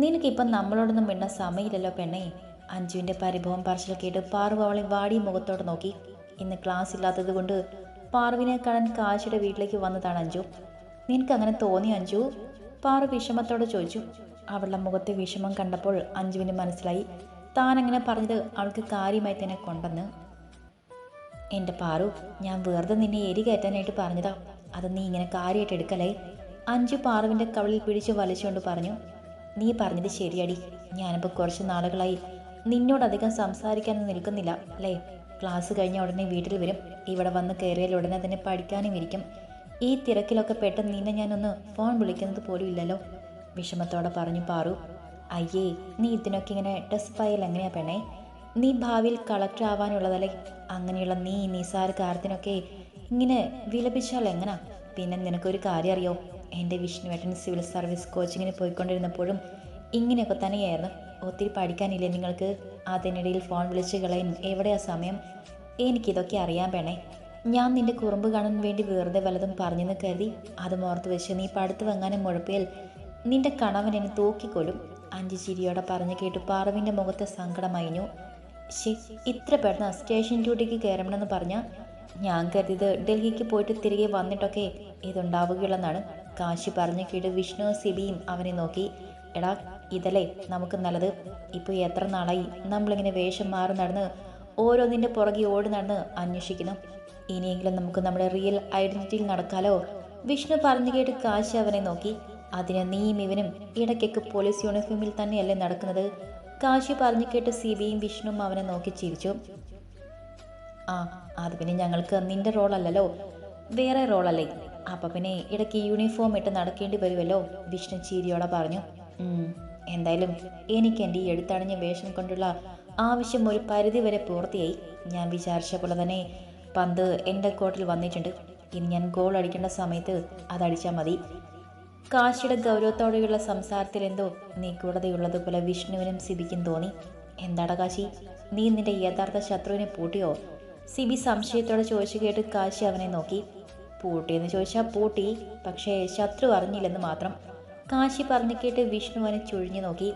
നിനക്കിപ്പം നമ്മളോടൊന്നും മിണ്ട സമയമില്ലല്ലോ പെണ്ണേ. അഞ്ജുവിന്റെ പരിഭവം പറച്ചിൽ കേട്ട് പാർവ് അവളെ വാടി മുഖത്തോട് നോക്കി. ഇന്ന് ക്ലാസ് ഇല്ലാത്തത് കൊണ്ട് പാർവിനെ കാണാൻ കാശിയുടെ വീട്ടിലേക്ക് വന്നതാണ് അഞ്ജു. നിനക്ക് അങ്ങനെ തോന്നി അഞ്ജു? പാറു വിഷമത്തോടെ ചോദിച്ചു. അവളുടെ മുഖത്തെ വിഷമം കണ്ടപ്പോൾ അഞ്ജുവിന് മനസ്സിലായി. താൻ അങ്ങനെ പറഞ്ഞത് അവൾക്ക് കാര്യമായി തന്നെ കൊണ്ടെന്ന്. എന്റെ പാറു ഞാൻ വെറുതെ നിന്നെ എരി കയറ്റാനായിട്ട് പറഞ്ഞതാ. അത് നീ ഇങ്ങനെ കാര്യമായിട്ട് എടുക്കലേ അഞ്ചു പാറുവിന്റെ കവളിൽ പിടിച്ച് വലിച്ചുകൊണ്ട് പറഞ്ഞു. നീ പറഞ്ഞത് ശരിയടി. ഞാനിപ്പോൾ കുറച്ച് നാളുകളായി നിന്നോടധികം സംസാരിക്കാനൊന്നും നിൽക്കുന്നില്ല അല്ലേ? ക്ലാസ് കഴിഞ്ഞ ഉടനെ വീട്ടിൽ വരും. ഇവിടെ വന്ന് കയറിയാൽ ഉടനെ തന്നെ പഠിക്കാനും ഇരിക്കും. ഈ തിരക്കിലൊക്കെ പെട്ടെന്ന് നിന്നെ ഞാനൊന്ന് ഫോൺ വിളിക്കുന്നത് പോലും ഇല്ലല്ലോ. വിഷമത്തോടെ പറഞ്ഞു പാറു. അയ്യേ നീ ഇതിനൊക്കെ ഇങ്ങനെ ഡെസ്പായാൽ എങ്ങനെയാ പെണ്ണേ? നീ ഭാവിയിൽ കളക്ടർ ആവാനുള്ളതല്ലേ? അങ്ങനെയുള്ള നീ നിസാര കാര്യത്തിനൊക്കെ ഇങ്ങനെ വിലപിച്ചാൽ എങ്ങനാ? പിന്നെ നിനക്കൊരു കാര്യം അറിയോ? എന്റെ വിഷ്ണുവേട്ടൻ സിവിൽ സർവീസ് കോച്ചിങ്ങിന് പോയിക്കൊണ്ടിരുന്നപ്പോഴും ഇങ്ങനെയൊക്കെ തന്നെയായിരുന്നു. ഒത്തിരി പഠിക്കാനില്ലേ നിങ്ങൾക്ക്? അതിനിടയിൽ ഫോൺ വിളിച്ച് കളയും എവിടെയാ സമയം? എനിക്കിതൊക്കെ അറിയാൻ വേണേ ഞാൻ നിന്റെ കുറുമ്പ് കാണാൻ വേണ്ടി വെറുതെ വല്ലതും പറഞ്ഞെന്ന് കരുതി അത് മോർത്ത് വെച്ച് നീ പടുത്ത് വങ്ങാനും മുഴപ്പിയാൽ നിന്റെ കണവൻ എന്നെ തൂക്കിക്കൊല്ലും. അഞ്ച് ചിരിയോടെ പറഞ്ഞു കേട്ടു പാറുവിന്റെ മുഖത്തെ സങ്കടമയഞ്ഞു ശേ ഇത്ര പെട്ടെന്ന് സ്റ്റേഷൻ ഡ്യൂട്ടിക്ക് കയറണമെന്ന് പറഞ്ഞാൽ ഞാൻ കരുതിയത് ഡൽഹിക്ക് പോയിട്ട് തിരികെ വന്നിട്ടൊക്കെ ഇതുണ്ടാവുകയുള്ളെന്നാണ്. കാശി പറഞ്ഞു കേട്ട് വിഷ്ണു സിബിയും അവനെ നോക്കി. എടാ ഇതല്ലേ നമുക്ക് നല്ലത്. ഇപ്പോൾ എത്ര നാളായി? നമ്മളിങ്ങനെ വേഷം മാറി നടന്ന് ഓരോന്നിന്റെ പുറകെ ഓടി നടന്ന് അന്വേഷിക്കുന്നു. ഇനിയെങ്കിലും നമുക്ക് നമ്മുടെ റിയൽ ഐഡന്റിറ്റിയിൽ നടക്കാലോ? വിഷ്ണു പറഞ്ഞു കേട്ട് കാശി അവനെ നോക്കി. അതിന് നീയും ഇവനും ഇടയ്ക്കൊക്കെ പോലീസ് യൂണിഫോമിൽ തന്നെയല്ലേ നടക്കുന്നത്? കാശി പറഞ്ഞു കേട്ട് സിബിയും വിഷ്ണുവും അവനെ നോക്കി ചിരിച്ചു. ആ അത് പിന്നെ ഞങ്ങൾക്ക് നിന്റെ റോളല്ലല്ലോ വേറെ റോളല്ലേ അപ്പൊ പിന്നെ ഇടയ്ക്ക് യൂണിഫോം ഇട്ട് നടക്കേണ്ടി വരുമല്ലോ വിഷ്ണു ചീരിയോടെ പറഞ്ഞു. "ഉം, എന്തായാലും എനിക്ക് എന്റെ ഈ എടുത്തണിഞ്ഞ വേഷം കൊണ്ടുള്ള ആവശ്യം ഒരു പരിധി വരെ പൂർത്തിയായി. ഞാൻ വിചാരിച്ച പോലെ തന്നെ പന്ത് എന്റെ കോട്ടിൽ വന്നിട്ടുണ്ട്. ഇനി ഞാൻ ഗോൾ അടിക്കേണ്ട സമയത്ത് അതടിച്ചാൽ മതി. കാശിയുടെ ഗൗരവത്തോടെയുള്ള സംസാരത്തിൽ എന്തോ നിഗൂഢതയുള്ളതുപോലെ വിഷ്ണുവിനും സിബിക്കും തോന്നി. എന്താടാ കാശി നീ നിന്റെ യഥാർത്ഥ ശത്രുവിനെ പൂട്ടിയോ? സിബി സംശയത്തോടെ ചോദിച്ചു കേട്ട് കാശി അവനെ നോക്കി. പൂട്ടിയെന്ന് ചോദിച്ചാൽ പൂട്ടി പക്ഷേ ശത്രു അറിഞ്ഞില്ലെന്ന് മാത്രം. കാശി പറഞ്ഞു കേട്ട് വിഷ്ണുവിനെ ചുഴിഞ്ഞു നോക്കി.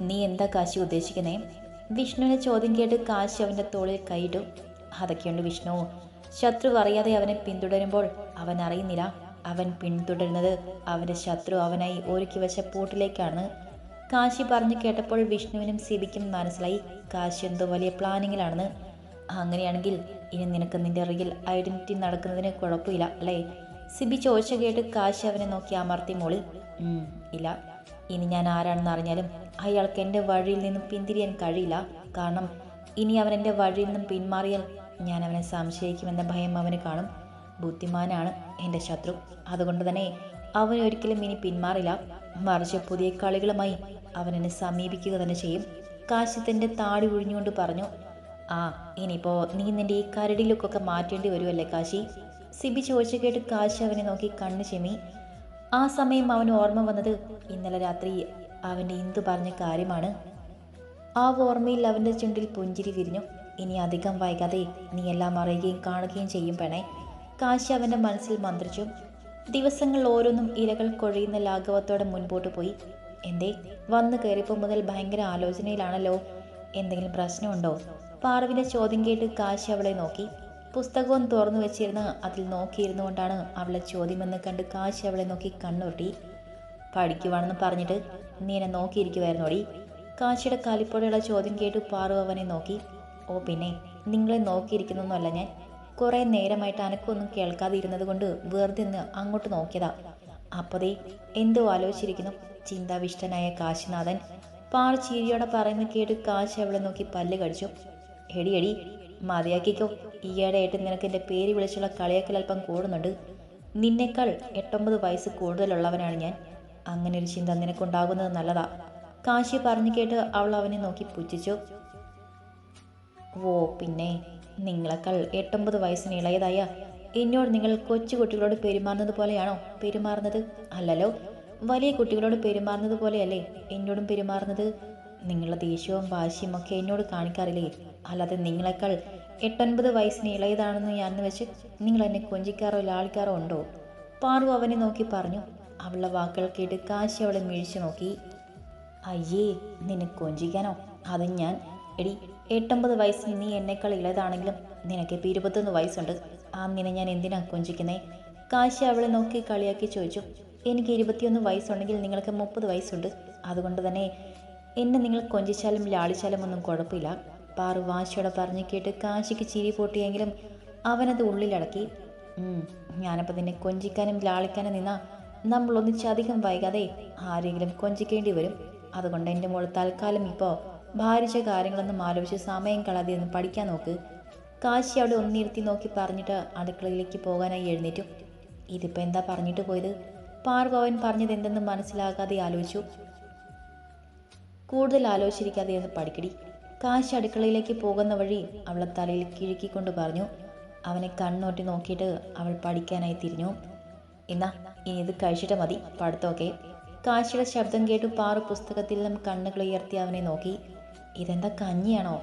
നീ എന്താ കാശി ഉദ്ദേശിക്കുന്നേ? വിഷ്ണുവിനെ ചോദ്യം കേട്ട് കാശി അവന്റെ തോളിൽ കൈയിട്ടു. അതൊക്കെയുണ്ട് വിഷ്ണു. ശത്രു അറിയാതെ അവനെ പിന്തുടരുമ്പോൾ അവൻ അറിയുന്നില്ല. അവൻ പിന്തുടരുന്നത് അവന്റെ ശത്രു അവനായി ഒരുക്കി വെച്ച പൂട്ടിലേക്കാണ്. കാശി പറഞ്ഞു കേട്ടപ്പോൾ വിഷ്ണുവിനും സിബിക്കും മനസ്സിലായി. കാശി എന്തോ വലിയ പ്ലാനിങ്ങിലാണെന്ന്. അങ്ങനെയാണെങ്കിൽ ഇനി നിനക്ക് നിന്റെ റിയൽ ഐഡന്റിറ്റി നടക്കുന്നതിന് കുഴപ്പമില്ല അല്ലേ? സിബി ചോദിച്ച കേട്ട് കാശി അവനെ നോക്കി അമർത്തി മോളിൽ "ഉം, ഇല്ല. ഇനി ഞാൻ ആരാണെന്ന് അറിഞ്ഞാലും അയാൾക്ക് എന്റെ വഴിയിൽ നിന്നും പിന്തിരിയാൻ കഴിയില്ല. കാരണം ഇനി അവൻ എന്റെ വഴിയിൽ നിന്നും പിന്മാറിയാൽ ഞാൻ അവനെ സംശയിക്കുമെന്ന ഭയം അവന് കാണും. ബുദ്ധിമാനാണ് എന്റെ ശത്രു. അതുകൊണ്ട് തന്നെ അവൻ ഒരിക്കലും ഇനി പിന്മാറില്ല. മറിച്ച് പുതിയ കളികളുമായി അവൻ എന്നെ സമീപിക്കുക തന്നെ ചെയ്യും. കാശി താടി ഒഴിഞ്ഞുകൊണ്ട് പറഞ്ഞു ആ ഇനിയിപ്പോൾ നീ നിന്റെ ഈ കരടി ലുക്കൊക്കെ മാറ്റേണ്ടി വരുമല്ലേ കാശി? സിബി ചോദിച്ചു കേട്ട് കാശി അവനെ നോക്കി കണ്ണു ചെമി ആ സമയം അവന് ഓർമ്മ വന്നത് ഇന്നലെ രാത്രി അവന്റെ ഇന്ദു പറഞ്ഞ കാര്യമാണ്. ആ ഓർമ്മയിൽ അവന്റെ ചുണ്ടിൽ പുഞ്ചിരി വിരിഞ്ഞു. ഇനി അധികം വൈകാതെ നീ എല്ലാം അറിയുകയും കാണുകയും ചെയ്യും പെണേ. കാശി അവന്റെ മനസ്സിൽ മന്ത്രിച്ചു. ദിവസങ്ങൾ ഓരോന്നും ഇരകൾ കൊഴിയുന്ന ലാഘവത്തോടെ മുൻപോട്ട് പോയി. എന്തേ വന്നു കയറിയപ്പോൾ മുതൽ ഭയങ്കര ആലോചനയിലാണല്ലോ. എന്തെങ്കിലും പ്രശ്നമുണ്ടോ? പാർവിന്റെ ചോദ്യം കേട്ട് കാശി അവളെ നോക്കി. പുസ്തകവും തുറന്നു വെച്ചിരുന്ന് അതിൽ നോക്കിയിരുന്നു കൊണ്ടാണ് അവളെ ചോദ്യമെന്ന് കണ്ട് കാശി അവളെ നോക്കി കണ്ണുരുട്ടി. പഠിക്കുവാണെന്ന് പറഞ്ഞിട്ട് നീ എന്നെ നോക്കിയിരിക്കുമായിരുന്നോടി കാശിയുടെ കാലിപ്പോടെയുള്ള ചോദ്യം കേട്ട് പാറു അവനെ നോക്കി. ഓ പിന്നെ നിങ്ങളെ നോക്കിയിരിക്കുന്നൊന്നുമല്ല ഞാൻ. കുറേ നേരമായിട്ട് അനക്കൊന്നും കേൾക്കാതെ ഇരുന്നത് കൊണ്ട് വെറുതെ നിന്ന് അങ്ങോട്ട് നോക്കിയതാ. അപ്പതേ എന്തോ ആലോചിച്ചിരിക്കുന്നു. ചിന്താവിഷ്ടനായ കാശിനാഥൻ. പാറ ചീരിയോടെ പറയുന്ന കേട്ട് കാശി അവളെ നോക്കി പല്ല് കടിച്ചു. എടി എടി മതിയാക്കിക്കോ. ഈയിടെയായിട്ട് നിനക്ക് എന്റെ പേര് വിളിച്ചുള്ള കളിയാക്കൽ അല്പം കൂടുന്നുണ്ട്. നിന്നേക്കാൾ എട്ടൊമ്പത് വയസ്സ് കൂടുതലുള്ളവനാണ് ഞാൻ. അങ്ങനെ ഒരു ചിന്ത നിനക്കുണ്ടാകുന്നത് നല്ലതാ. കാശി പറഞ്ഞു കേട്ട് അവൾ അവനെ നോക്കി പുച്ഛിച്ചു. ഓ പിന്നെ നിങ്ങളെക്കാൾ എട്ടൊമ്പത് വയസ്സിന് ഇളയതായ എന്നോട് നിങ്ങൾ കൊച്ചു കുട്ടികളോട് പെരുമാറുന്നത് പോലെയാണോ പെരുമാറുന്നത്? അല്ലല്ലോ വലിയ കുട്ടികളോട് പെരുമാറുന്നത് പോലെയല്ലേ എന്നോടും പെരുമാറുന്നത്? നിങ്ങളുടെ ദേഷ്യവും വാശിയും ഒക്കെ എന്നോട് കാണിക്കാറില്ലേ? അല്ലാതെ നിങ്ങളെക്കാൾ എട്ടൊൻപത് വയസ്സിന് ഇളയതാണെന്ന് ഞാൻ വെച്ച് നിങ്ങൾ എന്നെ കൊഞ്ചിക്കാറോ ലാളിക്കാറോ ഉണ്ടോ? പാറു അവനെ നോക്കി പറഞ്ഞു അവളുടെ വാക്കുകൾ കേട്ട് കാശി അവളെ മിഴിച്ചു നോക്കി. അയ്യേ നിന്നെ കൊഞ്ചിക്കാനോ? അത് ഞാൻ. എടി എട്ടൊമ്പത് വയസ്സിന് നീ എന്നെക്കാൾ ഇളയതാണെങ്കിലും നിനക്കിപ്പോൾ ഇരുപത്തൊന്ന് വയസ്സുണ്ട്. ആ നിന്നെ ഞാൻ എന്തിനാ കൊഞ്ചിക്കുന്നേ? കാശി അവളെ നോക്കി കളിയാക്കി ചോദിച്ചു എനിക്ക് ഇരുപത്തിയൊന്ന് വയസ്സുണ്ടെങ്കിൽ നിങ്ങൾക്ക് മുപ്പത് വയസ്സുണ്ട്. അതുകൊണ്ട് തന്നെ എന്നെ നിങ്ങൾ കൊഞ്ചിച്ചാലും ലാളിച്ചാലും ഒന്നും കുഴപ്പമില്ല. പാറു വാശിയോടെ പറഞ്ഞു കേട്ട് കാശിക്ക് ചിരി പൊട്ടിയെങ്കിലും അവനത് ഉള്ളിലടക്കി. "ഉം, ഞാനപ്പോൾ നിന്നെ കൊഞ്ചിക്കാനും ലാളിക്കാനും നിന്നാ നമ്മൾ ഒന്നിച്ചധികം വൈകാതെ ആരെങ്കിലും കൊഞ്ചിക്കേണ്ടി വരും. അതുകൊണ്ട് എന്റെ മോൾ തൽക്കാലം ഇപ്പോൾ ഭാരിച്ച കാര്യങ്ങളൊന്നും ആലോചിച്ച് സമയം കളാതെ ഒന്ന് പഠിക്കാൻ നോക്ക്. കാശി അവിടെ ഒന്നിരുത്തി നോക്കി പറഞ്ഞിട്ട് അടുക്കളയിലേക്ക് പോകാനായി എഴുന്നേറ്റു. ഇതിപ്പോൾ എന്താ പറഞ്ഞിട്ട് പോയത്? പാർവവൻ പറഞ്ഞത് എന്തെന്ന് മനസ്സിലാകാതെ ആലോചിച്ചു. കൂടുതൽ ആലോചിച്ചിരിക്കാതെ ഒന്ന് പഠിക്കടി. കാശി അടുക്കളയിലേക്ക് പോകുന്ന വഴി അവളെ തലയിൽ കിഴുക്കിക്കൊണ്ട് പറഞ്ഞു അവനെ കണ്ണോട്ടി നോക്കിയിട്ട് അവൾ പഠിക്കാനായി തിരിഞ്ഞു. എന്നാ ഇനി ഇത് കഴിച്ചിട്ട് മതി പഠിത്തമൊക്കെ. കാശിയുടെ ശബ്ദം കേട്ടു പാറു പുസ്തകത്തിൽ നിന്നും കണ്ണുകൾ ഉയർത്തി അവനെ നോക്കി. ഇതെന്താ കഞ്ഞിയാണോ?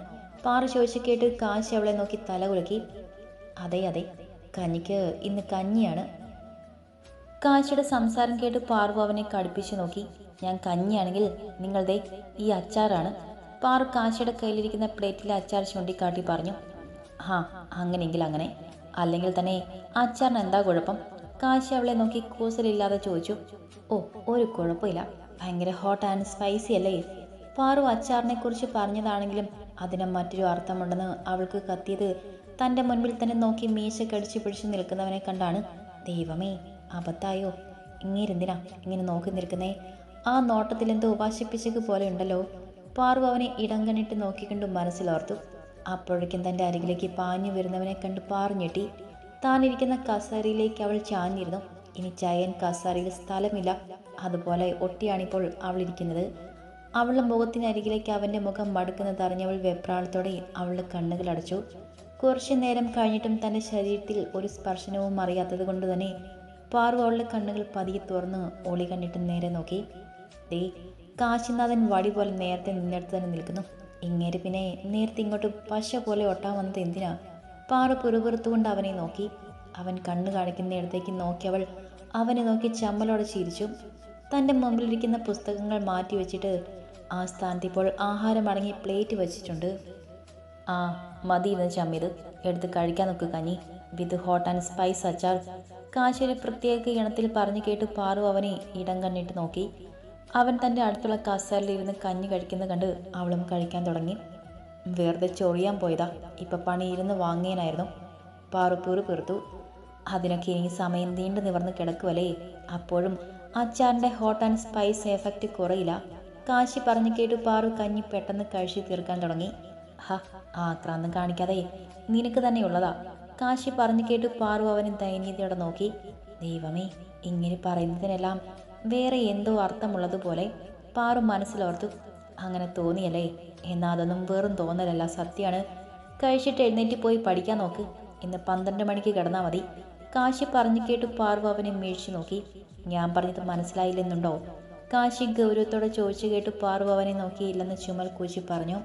പാറു ചോദിച്ചു കേട്ട് കാശി അവളെ നോക്കി തല കുലുക്കി. അതെ അതെ കഞ്ഞിക്ക് ഇന്ന് കഞ്ഞിയാണ്. കാശിയുടെ സംസാരം കേട്ട് പാറു അവനെ കടുപ്പിച്ചു നോക്കി. ഞാൻ കഞ്ഞിയാണെങ്കിൽ നിങ്ങളുടെ ഈ അച്ചാറാണ് പാറു കാശിയുടെ കയ്യിലിരിക്കുന്ന പ്ലേറ്റിലെ അച്ചാർ ചൂണ്ടിക്കാട്ടി പറഞ്ഞു ഹാ അങ്ങനെയെങ്കിൽ അങ്ങനെ. അല്ലെങ്കിൽ തന്നെ അച്ചാറിന് എന്താ കുഴപ്പം? കാശി അവളെ നോക്കി കൂസലില്ലാതെ ചോദിച്ചു ഓ ഒരു കുഴപ്പമില്ല. ഭയങ്കര ഹോട്ട് ആൻഡ് സ്പൈസി അല്ലേ? പാറു അച്ചാറിനെ കുറിച്ച് പറഞ്ഞതാണെങ്കിലും അതിന് മറ്റൊരു അർത്ഥമുണ്ടെന്ന് അവൾക്ക് കത്തിയത് തന്റെ മുൻപിൽ തന്നെ നോക്കി മീശ കടിച്ചു പിടിച്ചു നിൽക്കുന്നവനെ കണ്ടാണ്. ദൈവമേ അബദ്ധായോ? ഇങ്ങേരെന്തിനാ ഇങ്ങനെ നോക്കി നിൽക്കുന്നേ? ആ നോട്ടത്തിൽ എന്തോ വശപ്പിച്ചക്ക് പോലെ ഉണ്ടല്ലോ. പാറു അവനെ ഇടം കണ്ണിട്ട് നോക്കിക്കൊണ്ട് മനസ്സിലോർത്തു. അപ്പോഴേക്കും തന്റെ അരികിലേക്ക് പാഞ്ഞു വരുന്നവനെ കണ്ട് പാറിഞ്ഞെട്ടി താനിരിക്കുന്ന കസേരയിലേക്ക് അവൾ ചാഞ്ഞിരുന്നു. ഇനി ചയൻ കസേരയിൽ സ്ഥലമില്ല. അതുപോലെ ഒട്ടിയാണിപ്പോൾ അവൾ ഇരിക്കുന്നത് അവളുടെ മുഖത്തിനരികിലേക്ക് അവന്റെ മുഖം മടുക്കുന്നത് അറിഞ്ഞവൾ വെപ്രാളത്തോടെ അവളുടെ കണ്ണുകൾ അടച്ചു. കുറച്ചു നേരം കഴിഞ്ഞിട്ടും തന്റെ ശരീരത്തിൽ ഒരു സ്പർശനവും അറിയാത്തത് കൊണ്ട് തന്നെ പാർവ് അവളുടെ കണ്ണുകൾ പതിയെ തുറന്ന് ഒളി കണ്ടിട്ട് നേരെ നോക്കി. ദേ കാശിനാഥൻ വടി പോലെ നേരത്തെ നിന്നെടുത്ത് തന്നെ നിൽക്കുന്നു. ഇങ്ങേര് പിന്നെ നേരത്തെ ഇങ്ങോട്ട് പശ പോലെ ഒട്ടാൻ വന്നത് എന്തിനാ? പാറ പുറപുറത്തുകൊണ്ട് അവനെ നോക്കി. അവൻ കണ്ണു കാണിക്കുന്നിടത്തേക്ക് നോക്കിയവൾ അവനെ നോക്കി ചമ്മലോടെ ചിരിച്ചു. തന്റെ മുമ്പിലിരിക്കുന്ന പുസ്തകങ്ങൾ മാറ്റി വെച്ചിട്ട് ആ സ്ഥാനത്ത് ഇപ്പോൾ ആഹാരം അടങ്ങി പ്ലേറ്റ് വെച്ചിട്ടുണ്ട്. ആ മതി ഇന്ന് ചമ്മിയത് എടുത്ത് കഴിക്കാൻ നോക്ക് കഞ്ഞി വിത്ത് ഹോട്ട് ആൻഡ് സ്പൈസ് അച്ചാർ. കാശേരി പ്രത്യേക ഇണത്തിൽ പറഞ്ഞു കേട്ട് പാറു അവനെ ഇടം കണ്ണിട്ട് നോക്കി. അവൻ തന്റെ അടുത്തുള്ള കസേരയിലിരുന്ന് കഞ്ഞി കഴിക്കുന്നത് കണ്ട് അവളും കഴിക്കാൻ തുടങ്ങി. വെറുതെ ചൊറിയാൻ പോയതാ. ഇപ്പം പണിയിരുന്ന് വാങ്ങിയനായിരുന്നു. പാറു പുറു പെറുത്തു. അതിനൊക്കെ ഇനി സമയം നീണ്ടു നിവർന്ന് കിടക്കുവല്ലേ? അപ്പോഴും അച്ചാറിന്റെ ഹോട്ട് ആൻഡ് സ്പൈസ് എഫക്റ്റ് കുറയില്ല. കാശി പറഞ്ഞു കേട്ടു പാറു കഞ്ഞി പെട്ടെന്ന് കഴിച്ചു തീർക്കാൻ തുടങ്ങി. ഹ ആക്രാന്തം കാണിക്കാതെ. നിനക്ക് തന്നെയുള്ളതാ കാശി പറഞ്ഞു കേട്ടു പാറു അവനെ ദയനീയതയോടെ നോക്കി. ദൈവമേ ഇങ്ങനെ പറയുന്നതിനെല്ലാം വേറെ എന്തോ അർത്ഥമുള്ളതുപോലെ പാറു മനസ്സിലോർത്തു അങ്ങനെ തോന്നിയല്ലേ? എന്നാൽ അതൊന്നും വെറും തോന്നലല്ല സത്യമാണ് കഴിച്ചിട്ട് എഴുന്നേറ്റ് പോയി പഠിക്കാൻ നോക്ക് ഇന്ന് പന്ത്രണ്ട് മണിക്ക് കിടന്നാൽ മതി. കാശി പറഞ്ഞു കേട്ടു പാർവ അവനെ മേടിച്ചു നോക്കി. ഞാൻ പറഞ്ഞത് മനസ്സിലായില്ലെന്നുണ്ടോ കാശി ഗൗരവത്തോടെ ചോദിച്ചു കേട്ടു പാർവ അവനെ നോക്കിയില്ലെന്ന് ചുമൽ കൂച്ചി പറഞ്ഞു.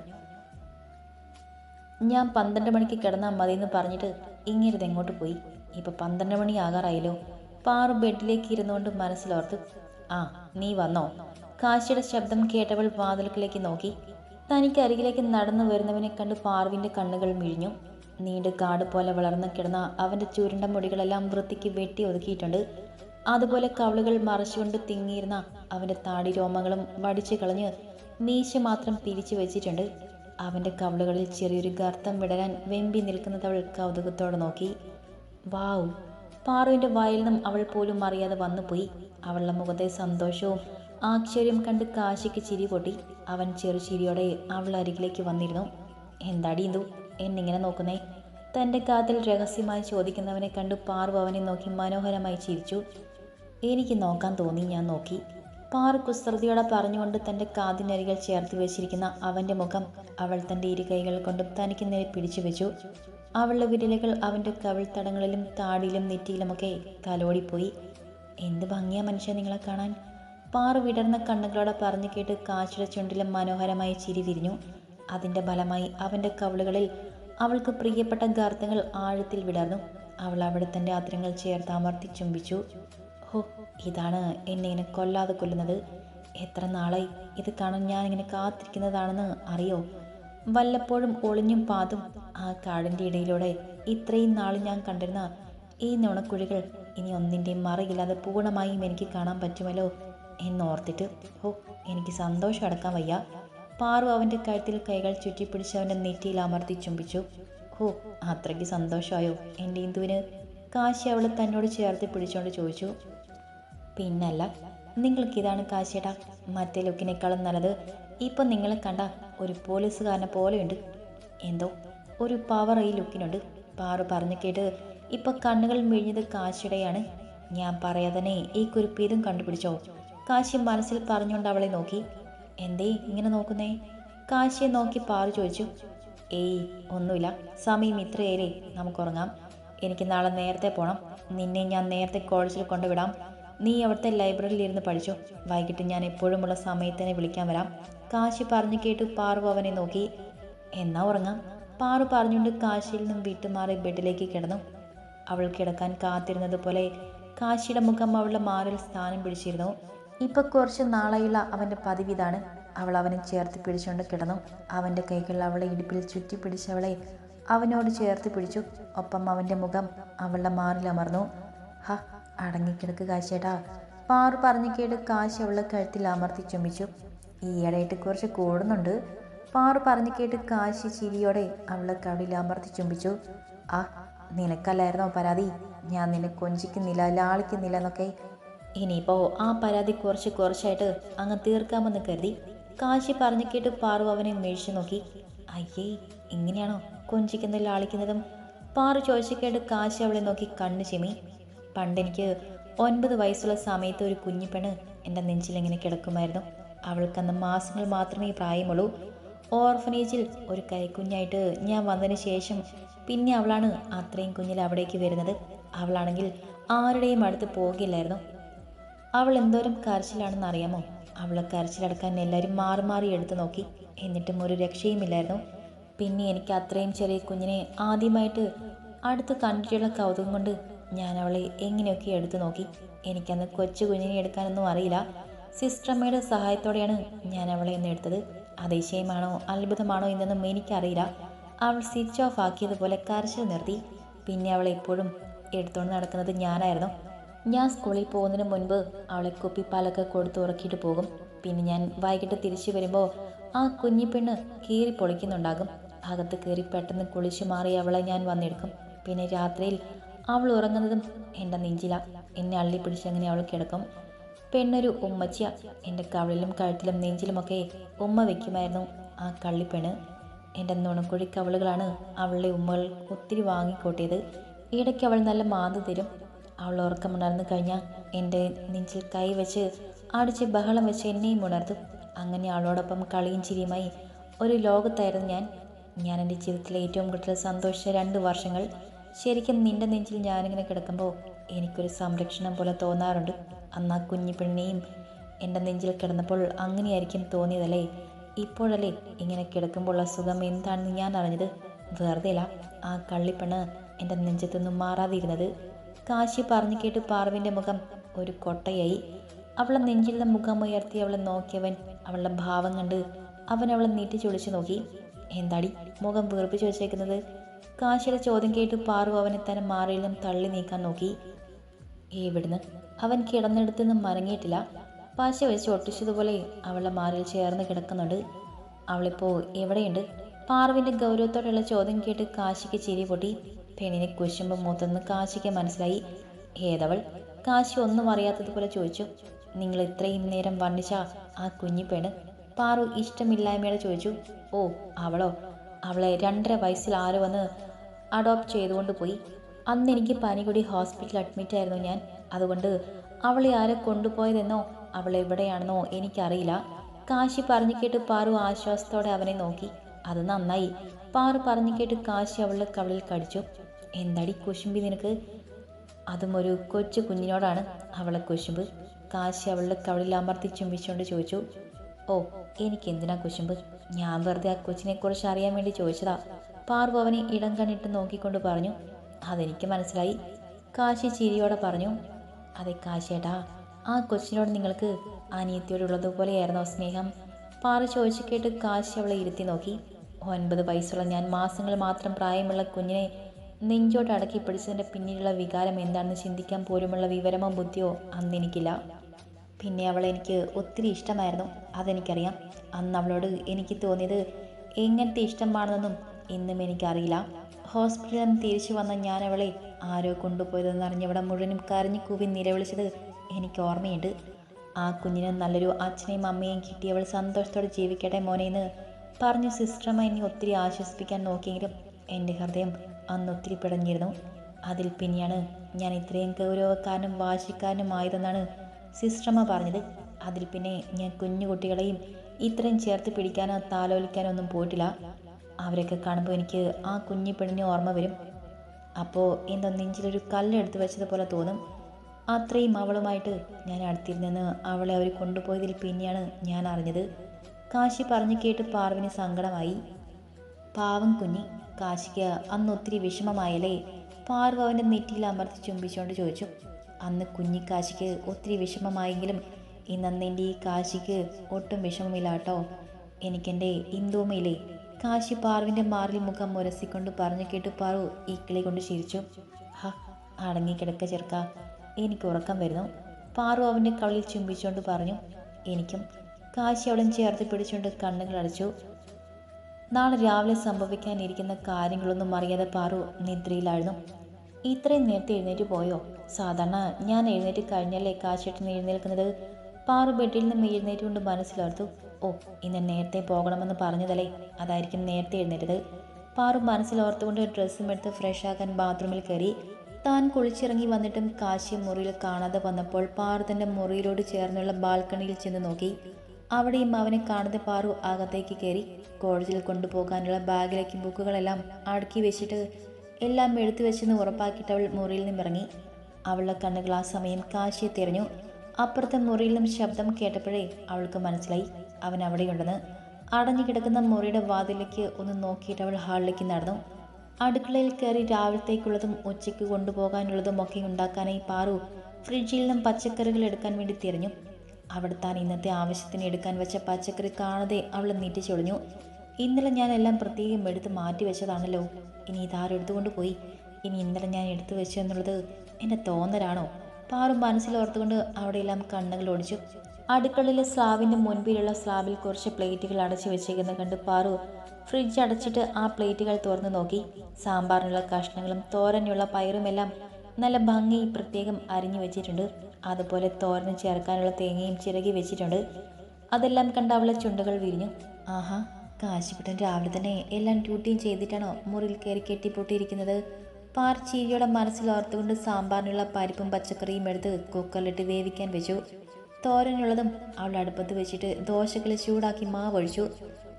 ഞാൻ പന്ത്രണ്ട് മണിക്ക് കിടന്നാൽ മതി എന്ന് പറഞ്ഞിട്ട് ഇങ്ങനെ എങ്ങോട്ട് പോയി? ഇപ്പൊ പന്ത്രണ്ട് മണി ആകാറായല്ലോ പാറു ബെഡിലേക്ക് ഇരുന്നുകൊണ്ട് മനസ്സിലോർത്തു. ആ നീ വന്നോ? കാശിയുടെ ശബ്ദം കേട്ടവൾ വാതിൽക്കിലേക്ക് നോക്കി. തനിക്ക് അരികിലേക്ക് നടന്നു വരുന്നവനെ കണ്ട് പാർവിന്റെ കണ്ണുകൾ മിഴിഞ്ഞു. നീണ്ട കാട് പോലെ വളർന്നു കിടന്ന അവന്റെ ചുരുണ്ട മുടികളെല്ലാം വൃത്തിക്ക് വെട്ടി ഒതുക്കിയിട്ടുണ്ട്. അതുപോലെ കവളുകൾ മറച്ചുകൊണ്ട് തിങ്ങിയിരുന്ന അവന്റെ താടി രോമങ്ങളും വടിച്ചു കളഞ്ഞ് മീശ മാത്രം പിരിച്ചു വെച്ചിട്ടുണ്ട്. അവന്റെ കവളുകളിൽ ചെറിയൊരു ഗർത്തം വിടരാൻ വെമ്പി നിൽക്കുന്നതവൾ കൗതുകത്തോടെ നോക്കി. വാവ് പാറുവിന്റെ വായിൽ നിന്നും അവൾ പോലും അറിയാതെ വന്നുപോയി. അവളുടെ മുഖത്തെ സന്തോഷവും ആശ്ചര്യം കണ്ട് കാശിക്ക് ചിരി പൊട്ടി അവൻ ചെറു ചിരിയോടെ അവൾ അരികിലേക്ക് വന്നിരുന്നു. എന്താടി ഇന്ദു എന്നിങ്ങനെ നോക്കുന്നേ? തന്റെ കാതിൽ രഹസ്യമായി ചോദിക്കുന്നവനെ കണ്ടു പാറു അവനെ നോക്കി മനോഹരമായി ചിരിച്ചു. എനിക്ക് നോക്കാൻ തോന്നി ഞാൻ നോക്കി. പാറു കുസൃതിയോടെ പറഞ്ഞുകൊണ്ട് തന്റെ കാതിനരികൾ ചേർത്ത് വെച്ചിരിക്കുന്ന അവന്റെ മുഖം അവൾ തന്റെ ഇരു കൈകൾ കൊണ്ടും തനിക്ക് നേരെ പിടിച്ചു വെച്ചു. അവളുടെ വിരലുകൾ അവന്റെ കവിൾത്തടങ്ങളിലും താടിയിലും നെറ്റിയിലുമൊക്കെ തലോടിപ്പോയി. എന്ത് ഭംഗിയാ മനുഷ്യ നിങ്ങളെ കാണാൻ. പാറു വിടർന്ന കണ്ണുകളോടെ പറഞ്ഞു കേട്ട് കാശിയുടെ ചുണ്ടിലും മനോഹരമായ ചിരി വിരിഞ്ഞു. അതിന്റെ ഫലമായി അവന്റെ കവിളുകളിൽ അവൾക്ക് പ്രിയപ്പെട്ട ഗാർത്തങ്ങൾ ആഴത്തിൽ വിടർന്നു. അവൾ അവിടെ തന്റെ അത്രങ്ങൾ ചേർത്ത് അമർത്തി ചുംബിച്ചു. ഹോ ഇതാണ് എന്നെ ഇങ്ങനെ കൊല്ലാതെ കൊല്ലുന്നത്. എത്ര നാളായി ഇത് കാണാൻ ഞാനിങ്ങനെ കാത്തിരിക്കുന്നതാണെന്ന് അറിയോ? വല്ലപ്പോഴും ഒളിഞ്ഞും പാതും ആ കാടിന്റെ ഇടയിലൂടെ ഇത്രയും നാൾ ഞാൻ കണ്ടിരുന്ന ഈ നുണക്കുഴികൾ ഇനി ഒന്നിന്റെയും മറയില്ലാതെ പൂർണമായും എനിക്ക് കാണാൻ പറ്റുമല്ലോ എന്നോർത്തിട്ട് ഓ എനിക്ക് സന്തോഷം അടക്കാൻ വയ്യ. പാറു അവന്റെ കഴുത്തിൽ കൈകൾ ചുറ്റിപ്പിടിച്ച് അവന്റെ നെറ്റിയിൽ അമർത്തി ചുംബിച്ചു. ഓ അത്രയ്ക്ക് സന്തോഷമായോ? എന്റെ ഇന്ദുവിന്? കാശി അവൾ തന്നോട് ചേർത്ത് പിടിച്ചുകൊണ്ട് ചോദിച്ചു. പിന്നല്ല നിങ്ങൾക്കിതാണ് കാശിയേട്ടാ മറ്റേ ലുക്കിനേക്കാളും നല്ലത്. ഇപ്പം നിങ്ങളെ കണ്ട ഒരു പോലീസുകാരനെ പോലെയുണ്ട്. എന്തോ ഒരു പവർ ഈ ലുക്കിനുണ്ട് പാറു പറഞ്ഞു കേട്ട് ഇപ്പൊ കണ്ണുകൾ മിഴിഞ്ഞത് കാശിയുടെയാണ്. ഞാൻ പറയാതെ ഈ കുരുപ്പ് ഇതും കണ്ടുപിടിച്ചോ? കാശി മനസ്സിൽ പറഞ്ഞുകൊണ്ട് അവളെ നോക്കി. എന്തേ ഇങ്ങനെ നോക്കുന്നേ? കാശിയെ നോക്കി പാറു ചോദിച്ചു. ഏയ് ഒന്നുമില്ല. സമയം ഇത്രയേരെ നമുക്കുറങ്ങാം എനിക്ക് നാളെ നേരത്തെ പോണം. നിന്നെ ഞാൻ നേരത്തെ കോളേജിൽ കൊണ്ടുവിടാം. നീ അവിടുത്തെ ലൈബ്രറിയിൽ ഇരുന്ന് പഠിച്ചു. വൈകിട്ട് ഞാൻ എപ്പോഴുമുള്ള സമയത്തിനെ വിളിക്കാൻ വരാം. കാശി പറഞ്ഞു കേട്ട് പാറു അവനെ നോക്കി. എന്നാ ഉറങ്ങാം. പാറു പറഞ്ഞുകൊണ്ട് കാശിയിൽ നിന്നും വീട്ടുമാറി ബെഡിലേക്ക് കിടന്നു. അവൾ കിടക്കാൻ കാത്തിരുന്നത് പോലെ കാശിയുടെ മുഖം അവളുടെ മാറിൽ സ്ഥാനം പിടിച്ചിരുന്നു. ഇപ്പൊ കുറച്ച് നാളെയുള്ള അവന്റെ പതിവ് ഇതാണ് അവൾ അവനെ ചേർത്ത് പിടിച്ചുകൊണ്ട് കിടന്നു. അവന്റെ കൈകൾ അവളെ ഇടുപ്പിൽ ചുറ്റി പിടിച്ചവളെ അവനോട് ചേർത്ത് പിടിച്ചു. ഒപ്പം അവന്റെ മുഖം അവളുടെ മാറിൽ അമർന്നു. ഹ അടങ്ങിക്കിടക്ക് കാശേട്ടാ പാറു പറഞ്ഞു കേട്ട് കാശ് അവളുടെ കഴുത്തിൽ അമർത്തി ചുമിച്ചു ഈയിടെയായിട്ട് കുറച്ച് കൂടുന്നുണ്ട്. പാറു പറഞ്ഞു കേട്ട് കാശി ചിരിയോടെ അവളെ കവിളിൽ അമർത്തി ചുംബിച്ചു. ആ നിനക്കല്ലായിരുന്നോ പരാതി? ഞാൻ നിന്നെ കൊഞ്ചിക്കുന്നില്ല ലാളിക്കുന്നില്ല എന്നൊക്കെ. ഇനിയിപ്പോ ആ പരാതി കുറച്ച് കുറച്ചായിട്ട് അങ്ങ് തീർക്കാമെന്ന് കരുതി കാശി പറഞ്ഞു കേട്ട് പാറു അവനെ മേഴിച്ചു നോക്കി. അയ്യേ ഇങ്ങനെയാണോ കൊഞ്ചിക്കുന്നതും ലാളിക്കുന്നതും? പാറു ചോദിച്ചു കേട്ട് കാശി അവളെ നോക്കി കണ്ണു ചെമി പണ്ടെനിക്ക് ഒൻപത് വയസ്സുള്ള സമയത്ത് ഒരു കുഞ്ഞിപ്പെണ്ണ് എന്റെ നെഞ്ചിലിങ്ങനെ കിടക്കുമായിരുന്നു. അവൾക്കന്ന് മാസങ്ങൾ മാത്രമേ പ്രായമുള്ളൂ. ഓർഫനേജിൽ ഒരു കൈക്കുഞ്ഞായിട്ട് ഞാൻ വന്നതിന് ശേഷം പിന്നെ അവളാണ് അത്രയും കുഞ്ഞിൽ അവിടേക്ക് വരുന്നത്. അവളാണെങ്കിൽ ആരുടെയും അടുത്ത് പോകില്ലായിരുന്നു അവൾ എന്തോരം കരച്ചിലാണെന്ന് അറിയാമോ? അവളെ കരച്ചിലടക്കാൻ എല്ലാവരും മാറി മാറി എടുത്തു നോക്കി. എന്നിട്ടും ഒരു രക്ഷയുമില്ലായിരുന്നു. പിന്നെ എനിക്ക് അത്രയും ചെറിയ കുഞ്ഞിനെ ആദ്യമായിട്ട് അടുത്ത് കണ്ടിട്ടുള്ള കൗതുകം കൊണ്ട് ഞാൻ അവളെ എങ്ങനെയൊക്കെ എടുത്തു നോക്കി. എനിക്കന്ന് കൊച്ചു കുഞ്ഞിനെ എടുക്കാനൊന്നും അറിയില്ല. സിസ്റ്റമ്മയുടെ സഹായത്തോടെയാണ് ഞാൻ അവളെ ഒന്ന് എടുത്തത്. അതിശയമാണോ അത്ഭുതമാണോ എന്നൊന്നും എനിക്കറിയില്ല. അവൾ സ്വിച്ച് ഓഫ് ആക്കിയതുപോലെ കരച്ചിൽ നിർത്തി. പിന്നെ അവളെ എപ്പോഴും എടുത്തുകൊണ്ട് നടക്കുന്നത് ഞാനായിരുന്നു. ഞാൻ സ്കൂളിൽ പോകുന്നതിന് മുൻപ് അവളെ കുപ്പിപ്പാലൊക്കെ കൊടുത്ത് ഉറക്കിയിട്ട് പോകും. പിന്നെ ഞാൻ വൈകിട്ട് തിരിച്ചു വരുമ്പോൾ ആ കുഞ്ഞിപ്പെണ്ണ് കീറി പൊളിക്കുന്നുണ്ടാകും. അകത്ത് കയറി പെട്ടെന്ന് കുളിച്ചു മാറി അവളെ ഞാൻ വന്നെടുക്കും. പിന്നെ രാത്രിയിൽ അവൾ ഉറങ്ങുന്നതും എന്റെ നെഞ്ചില. എന്നെ അള്ളി പിടിച്ചങ്ങനെ അവൾ കിടക്കും. പെണ്ണൊരു ഉമ്മച്ചിയ. എന്റെ കവിളിലും കഴുത്തിലും നെഞ്ചിലുമൊക്കെ ഉമ്മ വെക്കുമായിരുന്നു ആ കള്ളിപ്പെണ് എന്റെ നുണക്കുഴി കവളുകളാണ് അവളുടെ ഉമ്മകൾ ഒത്തിരി വാങ്ങിക്കൂട്ടിയത്. ഇടയ്ക്ക് അവൾ നല്ല മാന്തു തരും. അവൾ ഉറക്കമുണർന്നു കഴിഞ്ഞാൽ എന്റെ നെഞ്ചിൽ കൈ വെച്ച് അടിച്ച് ബഹളം വെച്ച് എന്നെയും ഉണർത്തും. അങ്ങനെ അവളോടൊപ്പം കളിയും ചിരിയുമായി ഒരു ലോകത്തായിരുന്നു ഞാൻ. ഞാൻ എന്റെ ജീവിതത്തിലെ ഏറ്റവും കൂടുതൽ സന്തോഷിച്ച രണ്ട് വർഷങ്ങൾ. ശരിക്കും നിന്റെ നെഞ്ചിൽ ഞാനിങ്ങനെ കിടക്കുമ്പോൾ എനിക്കൊരു സംരക്ഷണം പോലെ തോന്നാറുണ്ട്. അന്ന് ആ കുഞ്ഞു പെണ്ണിയും എന്റെ നെഞ്ചിൽ കിടന്നപ്പോൾ അങ്ങനെയായിരിക്കും തോന്നിയതല്ലേ? ഇപ്പോഴല്ലേ ഇങ്ങനെ കിടക്കുമ്പോഴുള്ള സുഖം എന്താണെന്ന് ഞാൻ അറിഞ്ഞത്? വെറുതെയല്ല ആ കള്ളിപ്പെണ്ണ് എന്റെ നെഞ്ചത്തൊന്നും മാറാതിരുന്നത്. കാശി പറഞ്ഞു കേട്ട് പാർവിന്റെ മുഖം ഒരു കൊട്ടയായി. അവളെ നെഞ്ചിലെ മുഖം ഉയർത്തി അവളെ നോക്കിയവൻ അവളുടെ ഭാവം കണ്ട് അവൻ അവളെ നീട്ടി ചൊളിച്ചു നോക്കി. എന്താടി മുഖം വീർപ്പിച്ച് വെച്ചേക്കുന്നത്? കാശിയുടെ ചോദ്യം കേട്ട് പാറു അവനെ തന്നെ മാറിയിലും തള്ളി നീക്കാൻ നോക്കി. എവിടുന്ന് അവൻ കിടന്നെടുത്ത് നിന്നും മരങ്ങിയിട്ടില്ല. പാശ വെച്ച് ഒട്ടിച്ചതുപോലെ അവളുടെ മാറിൽ ചേർന്ന് കിടക്കുന്നുണ്ട്. അവളിപ്പോൾ എവിടെയുണ്ട്? പാർവിന്റെ ഗൗരവത്തോടെയുള്ള ചോദ്യം കേട്ട് കാശിക്ക് ചിരി പൊട്ടി. പെണ്ണിനെ കുശുമ്പ് മൂത്തെന്ന് കാശിക്ക് മനസ്സിലായി. ഏതവൾ? കാശി ഒന്നും അറിയാത്തതുപോലെ ചോദിച്ചു. നിങ്ങൾ ഇത്രയും നേരം വർണിച്ച ആ കുഞ്ഞി പാറു ഇഷ്ടമില്ലായ്മയോടെ ചോദിച്ചു. ഓ അവളോ? അവളെ രണ്ടര വയസ്സിൽ ആര് വന്ന് അഡോപ്റ്റ് ചെയ്തുകൊണ്ട് പോയി. അന്ന് എനിക്ക് പനി കൂടി ഹോസ്പിറ്റലിൽ അഡ്മിറ്റ് ആയിരുന്നു ഞാൻ. അതുകൊണ്ട് അവളെ ആരെ കൊണ്ടുപോയതെന്നോ അവൾ എവിടെയാണെന്നോ എനിക്കറിയില്ല. കാശി പറഞ്ഞു കേട്ട് പാറു ആശ്വാസത്തോടെ അവനെ നോക്കി. അത് നന്നായി. പാറു പറഞ്ഞു കേട്ട് കാശി അവളുടെ കവളിൽ കടിച്ചു. എന്തടി കുശുമ്പി നിനക്ക്? അതും ഒരു കൊച്ചു കുഞ്ഞിനോടാണ് അവളെ കുശുമ്പ്. കാശി അവളുടെ കവളിൽ അമർത്തി ചുംബിച്ചുകൊണ്ട് ചോദിച്ചു. ഓ എനിക്ക് എന്തിനാ കുശുമ്പ്? ഞാൻ വെറുതെ ആ കൊച്ചിനെ കുറിച്ച് അറിയാൻ വേണ്ടി ചോദിച്ചതാ. പാർവു അവനെ ഇടം കണ്ണിട്ട് നോക്കിക്കൊണ്ട് പറഞ്ഞു. അതെനിക്ക് മനസ്സിലായി. കാശി ചിരിയോടെ പറഞ്ഞു. അതെ കാശേട്ടാ ആ കൊച്ചിനോട് നിങ്ങൾക്ക് അനിയത്തിയോടുള്ളതുപോലെയായിരുന്നോ സ്നേഹം? പാറ ചോദിച്ചു കേട്ട് കാശി അവളെ ഇരുത്തി നോക്കി. ഒൻപത് വയസ്സുള്ള ഞാൻ മാസങ്ങൾ മാത്രം പ്രായമുള്ള കുഞ്ഞിനെ നെഞ്ചോട്ട് അടക്കി പിടിച്ചതിന്റെ പിന്നിലുള്ള വികാരം എന്താണെന്ന് ചിന്തിക്കാൻ പോലുമുള്ള വിവരമോ ബുദ്ധിയോ അന്ന് എനിക്കില്ല. പിന്നെ അവളെ എനിക്ക് ഒത്തിരി ഇഷ്ടമായിരുന്നു അതെനിക്കറിയാം. അന്ന് അവളോട് എനിക്ക് തോന്നിയത് എങ്ങനത്തെ ഇഷ്ടമാണെന്നൊന്നും ഇന്നും എനിക്കറിയില്ല. ഹോസ്പിറ്റലിൽ നിന്ന് തിരിച്ചു വന്ന ഞാൻ അവളെ ആരോ കൊണ്ടുപോയതെന്ന് അവിടെ മുഴുവനും കരഞ്ഞു കൂവി നിലവിളിച്ചത് എനിക്ക് ഓർമ്മയുണ്ട്. ആ കുഞ്ഞിന് നല്ലൊരു അച്ഛനെയും അമ്മയെയും കിട്ടി. അവൾ സന്തോഷത്തോടെ ജീവിക്കട്ടെ മോനെ എന്ന് പറഞ്ഞു സിസ്റ്ററമ്മ എന്നെ ഒത്തിരി ആശ്വസിപ്പിക്കാൻ നോക്കിയെങ്കിലും എന്റെ ഹൃദയം അന്ന് ഒത്തിരി പിടഞ്ഞിരുന്നു. അതിൽ പിന്നെയാണ് ഞാൻ ഇത്രയും ഗൗരവക്കാരനും വാശിക്കാരനും ആയതെന്നാണ് സിസ്റ്റർമ്മ പറഞ്ഞത്. അതിൽ പിന്നെ ഞാൻ കുഞ്ഞു കുട്ടികളെയും ഇത്രയും ചേർത്ത് പിടിക്കാനോ താലോലിക്കാനോ ഒന്നും പോയിട്ടില്ല. അവരൊക്കെ കാണുമ്പോൾ എനിക്ക് ആ കുഞ്ഞി പെണ്ണിനെ ഓർമ്മ വരും. അപ്പോൾ എന്തോ നെഞ്ചിലൊരു കല്ലെടുത്ത് വെച്ചതുപോലെ തോന്നും. അത്രയും അവളുമായിട്ട് ഞാൻ അടുത്തിരുന്നെന്ന് അവളെ അവർ കൊണ്ടുപോയതിൽ പിന്നെയാണ് ഞാൻ അറിഞ്ഞത്. കാശി പറഞ്ഞു കേട്ട് പാർവിന് സങ്കടമായി. പാവം കുഞ്ഞി കാശിക്ക് അന്ന് ഒത്തിരി വിഷമമായല്ലേ? പാർവ് അവന്റെ നെറ്റിയിൽ അമർത്തി ചുംബിച്ചുകൊണ്ട് ചോദിച്ചു. അന്ന് കുഞ്ഞി കാശിക്ക് ഒത്തിരി വിഷമമായെങ്കിലും എന്റെ ഈ കാശിക്ക് ഒട്ടും വിഷമമില്ല കേട്ടോ എനിക്കെന്റെ ഇന്ദുമ്മയില്ലേ കാശി പാർവിന്റെ മാറിൽ മുഖം മുരസിക്കൊണ്ട് പറഞ്ഞു കേട്ട് പാറു ഈ കിളി കൊണ്ട് ചിരിച്ചു. ഹ അടങ്ങിക്കിടക്ക ചെറുക്ക. എനിക്ക് ഉറക്കം വരുന്നു. പാറു അവന്റെ കവളിൽ ചുംബിച്ചുകൊണ്ട് പറഞ്ഞു എനിക്കും. കാശി അവളും ചേർത്ത് പിടിച്ചുകൊണ്ട് കണ്ണുകൾ അടച്ചു. നാളെ രാവിലെ സംഭവിക്കാനിരിക്കുന്ന കാര്യങ്ങളൊന്നും അറിയാതെ പാറു നിദ്രയിലായിരുന്നു. ഇത്രയും നേരത്തെ എഴുന്നേറ്റ് പോയോ? സാധാരണ ഞാൻ എഴുന്നേറ്റ് കഴിഞ്ഞാലേ കാശേട്ടൻ എഴുന്നേൽക്കുന്നത്? പാറു ബെഡിൽ നിന്നും എഴുന്നേറ്റുകൊണ്ട് മനസ്സിലോർത്തു ഓ ഇന്ന് നേരത്തെ പോകണമെന്ന് പറഞ്ഞതല്ലേ? അതായിരിക്കും നേരത്തെ എഴുന്നേറ്റത്. പാറു മനസ്സിൽ മനസ്സിലോർത്തുകൊണ്ട് ഡ്രസ്സും എടുത്ത് ഫ്രഷ് ആക്കാൻ ബാത്റൂമിൽ കയറി. താൻ കുളിച്ചിറങ്ങി വന്നിട്ടും കാശി മുറിയിൽ കാണാതെ വന്നപ്പോൾ പാറു തന്റെ മുറിയിലോട് ചേർന്നുള്ള ബാൽക്കണിയിൽ ചെന്ന് നോക്കി. അവിടെയും അവനെ കാണാതെ പാറു അകത്തേക്ക് കയറി. കോളേജിൽ കൊണ്ടുപോകാനുള്ള ബാഗിലേക്ക് ബുക്കുകളെല്ലാം അടുക്കി വെച്ചിട്ട് എല്ലാം എടുത്തു വെച്ചെന്ന് ഉറപ്പാക്കിയിട്ട് അവൾ മുറിയിൽ നിന്നും ഇറങ്ങി അവളുടെ കണ്ണുകൾ ആ സമയം കാശിയെ തിരഞ്ഞു. അപ്പുറത്തെ മുറിയിൽ നിന്നും ശബ്ദം കേട്ടപ്പോഴേ അവൾക്ക് മനസ്സിലായി. അവൻ അവിടെയുണ്ടെന്ന് അടഞ്ഞു കിടക്കുന്ന മുറിയുടെ വാതിലേക്ക് ഒന്ന് നോക്കിയിട്ട് അവൾ ഹാളിലേക്ക് നടന്നു. അടുക്കളയിൽ കയറി രാവിലത്തേക്കുള്ളതും ഉച്ചയ്ക്ക് കൊണ്ടുപോകാനുള്ളതും ഒക്കെ ഉണ്ടാക്കാനായി പാറു ഫ്രിഡ്ജിൽ നിന്നും പച്ചക്കറികൾ എടുക്കാൻ വേണ്ടി തിരഞ്ഞു. അവിടെ താൻ ഇന്നത്തെ ആവശ്യത്തിന് എടുക്കാൻ വെച്ച പച്ചക്കറി കാണാതെ അവൾ നീട്ടിച്ചൊളിഞ്ഞു ഇന്നലെ ഞാൻ എല്ലാം പ്രത്യേകം എടുത്ത് മാറ്റി വെച്ചതാണല്ലോ. ഇനി ഇതാരെടുത്തുകൊണ്ട് പോയി. ഇനി ഇന്നലെ ഞാൻ എടുത്തു വെച്ചു എന്നുള്ളത് എന്റെ തോന്നലാണോ? മനസ്സിൽ മനസ്സിലോർത്തുകൊണ്ട് അവിടെയെല്ലാം കണ്ണുകൾ ഓടിച്ചു അടുക്കളയിലെ സ്ലാവിന്റെ മുൻപിലുള്ള സ്ലാബിൽ കുറച്ച് പ്ലേറ്റുകൾ അടച്ചു വെച്ചേക്കുന്ന കണ്ട് പാറു ഫ്രിഡ്ജ് അടച്ചിട്ട് ആ പ്ലേറ്റുകൾ തുറന്നു നോക്കി. സാമ്പാറിനുള്ള കഷ്ണങ്ങളും തോരനുള്ള പയറുമെല്ലാം നല്ല ഭംഗി പ്രത്യേകം അരിഞ്ഞു വെച്ചിട്ടുണ്ട്. അതുപോലെ തോരന് ചേർക്കാനുള്ള തേങ്ങയും ചിരകി വെച്ചിട്ടുണ്ട്. അതെല്ലാം കണ്ട് അവളെ ചുണ്ടുകൾ വിരിഞ്ഞു. ആഹാ കാശിപ്പട്ടൻ രാവിലെ തന്നെ എല്ലാം ഡ്യൂട്ടിയും ചെയ്തിട്ടാണോ മുറിയിൽ കയറി കെട്ടിപ്പൊട്ടിയിരിക്കുന്നത്? പാർ ചീരിയുടെ മനസ്സിൽ ഓർത്തുകൊണ്ട് സാമ്പാറിനുള്ള പരിപ്പും പച്ചക്കറിയും എടുത്ത് കുക്കറിലിട്ട് വേവിക്കാൻ വെച്ചു. തോരനുള്ളതും അവൾ അടുപ്പത്ത് വെച്ചിട്ട് ദോശകൾ ചൂടാക്കി മാവൊഴിച്ചു.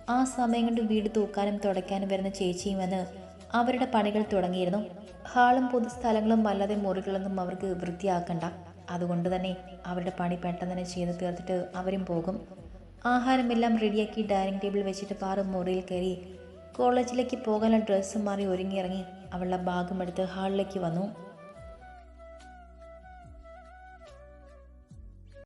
ആ സമയം കൊണ്ട് വീട് തൂക്കാനും തുടയ്ക്കാനും വരുന്ന ചേച്ചിയും വന്ന് അവരുടെ പണികൾ തുടങ്ങിയിരുന്നു. ഹാളും പൊതുസ്ഥലങ്ങളും വല്ലാതെ മുറികളൊന്നും അവർക്ക് വൃത്തിയാക്കണ്ട. അതുകൊണ്ട് തന്നെ അവരുടെ പണി പെട്ടെന്ന് തന്നെ ചെയ്ത് തീർത്തിട്ട് അവരും പോകും. ആഹാരമെല്ലാം റെഡിയാക്കി ഡൈനിങ് ടേബിൾ വെച്ചിട്ട് പാറ മുറിയിൽ കയറി കോളേജിലേക്ക് പോകാനുള്ള ഡ്രസ്സ് മാറി ഒരുങ്ങിയിറങ്ങി അവളുടെ ബാഗും എടുത്ത് ഹാളിലേക്ക് വന്നു.